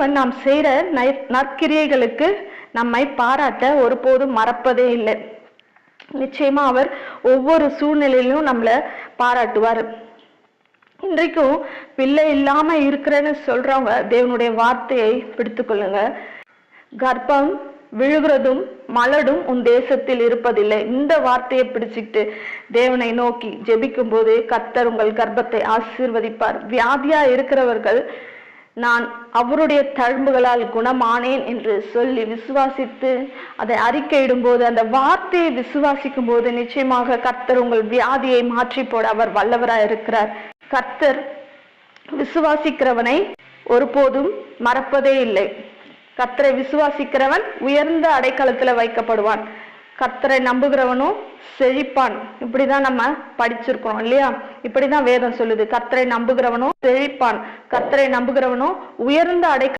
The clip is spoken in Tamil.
இறைவன் நாம் செய்கிற நற்கிரியைகளுக்கு நம்மை பாராட்ட ஒருபோதும் மறப்பதே இல்லை. நிச்சயமா அவர் ஒவ்வொரு சூழ்நிலையிலும் நம்மளை பாராட்டுவார். இன்றைக்கும் பிள்ளை இல்லாம இருக்கிறேன்னு சொல்றவங்க தேவனுடைய வார்த்தையை பிடித்துக்கொள்ளுங்க கர்ப்பம் விழுகிறதும் மலடும் உன் தேசத்தில் இருப்பதில்லை. இந்த வார்த்தையை பிடிச்சிக்கிட்டு தேவனை நோக்கி ஜெபிக்கும் போது கர்த்தர் உங்கள் கர்ப்பத்தை ஆசீர்வதிப்பார். வியாதியா இருக்கிறவர்கள் நான் அவருடைய தழும்புகளால் குணமானேன் என்று சொல்லி விசுவாசித்து அதை அறிக்கையிடும் போது அந்த வார்த்தையை விசுவாசிக்கும் போது நிச்சயமாக கர்த்தர் உங்கள் வியாதியை மாற்றி போட அவர் வல்லவராய் இருக்கிறார். கர்த்தர் விசுவாசிக்கிறவனை ஒருபோதும் மறப்பதே இல்லை. கர்த்தரை விசுவாசிக்கிறவன் உயர்ந்த அடைக்கலத்துல வைக்கப்படுவான். கர்த்தரை நம்புகிறவனும் செழிப்பான். இப்படிதான் நம்ம படிச்சிருக்கோம் இல்லையா? இப்படிதான் வேதம் சொல்லுது. கர்த்தரை நம்புகிறவனும் செழிப்பான். கர்த்தரை நம்புகிறவனும் உயர்ந்த அடை